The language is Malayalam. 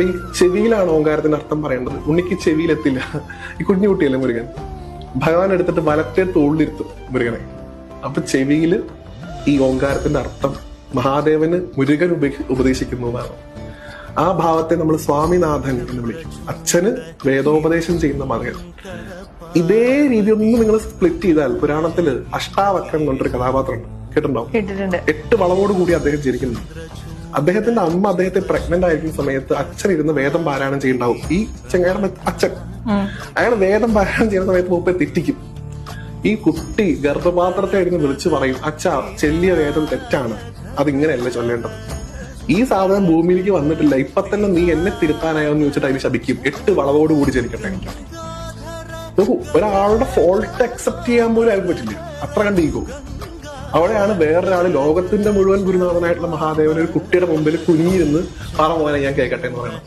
ഈ ചെവിയിലാണ് ഓങ്കാരത്തിന്റെ അർത്ഥം പറയേണ്ടത്? ഉണ്ണിക്ക് ചെവിയിലെത്തില്ല. ഈ കുഞ്ഞു കുട്ടിയല്ലേ മുരുകൻ? ഭഗവാൻ എടുത്തിട്ട് വലത്തെ തോളിലിരുത്തും മുരുകനെ. അപ്പൊ ചെവിയിൽ ഈ ഓങ്കാരത്തിന്റെ അർത്ഥം മഹാദേവന് മുരുകൻ ഉപ- ഉപദേശിക്കുന്നതാണ്. ആ ഭാവത്തെ നമ്മൾ സ്വാമിനാഥൻ എന്ന് വിളിക്കും. അച്ഛന് വേദോപദേശം ചെയ്യുന്ന മകൻ. ഇതേ രീതി ഒന്ന് നിങ്ങൾ സ്പ്ലിറ്റ് ചെയ്താൽ പുരാണത്തിൽ അഷ്ടാവക്രം എന്നൊരു കഥാപാത്രമുണ്ട്. കേട്ടിട്ടുണ്ടോ? കേട്ടിട്ടുണ്ട്. എട്ട് വളവോട് കൂടി അദ്ദേഹം ജനിക്കുന്നു. അദ്ദേഹത്തിന്റെ അമ്മ അദ്ദേഹത്തെ പ്രഗ്നന്റ് ആയിരിക്കുന്ന സമയത്ത് അച്ഛൻ ഇരുന്ന് വേദം പാരായണം ചെയ്യുന്നുണ്ടാവും ഈ ചെങ്ങാരുടെ അച്ഛൻ. അയാൾ വേദം പാരായണം ചെയ്യുന്ന സമയത്ത് മൂപ്പയെ തെറ്റിക്കും. ഈ കുട്ടി ഗർഭപാത്രത്തെ ഇരുന്ന് വിളിച്ചു പറയും അച്ഛ ചെല്ലിയ വേദം തെറ്റാണ്. അതിങ്ങനെയല്ല ചൊല്ലേണ്ടത്. ഈ സാധനം ഭൂമിയിലേക്ക് വന്നിട്ടില്ല. ഇപ്പൊ തന്നെ നീ എന്നെ തിരുത്താനായോ എന്ന് ചോദിച്ചിട്ട് അതിന് ശപിക്കും. എട്ട് വളവോട് കൂടി ജനിക്കട്ടെ നോക്കൂ ഒരാളുടെ ഫോൾട്ട് അക്സെപ്റ്റ് ചെയ്യാൻ പോലും അയാൾക്ക് പറ്റില്ല. അത്ര കണ്ട് ഈഗോ അവിടെയാണ് വേറൊരാൾ ലോകത്തിന്റെ മുഴുവൻ ഗുരുനാഥനായിട്ടുള്ള മഹാദേവൻ ഒരു കുട്ടിയുടെ മുമ്പിൽ കുനിയിരുന്ന് പറ മോനെ ഞാൻ കേൾക്കട്ടെ എന്ന് പറയുന്നത്.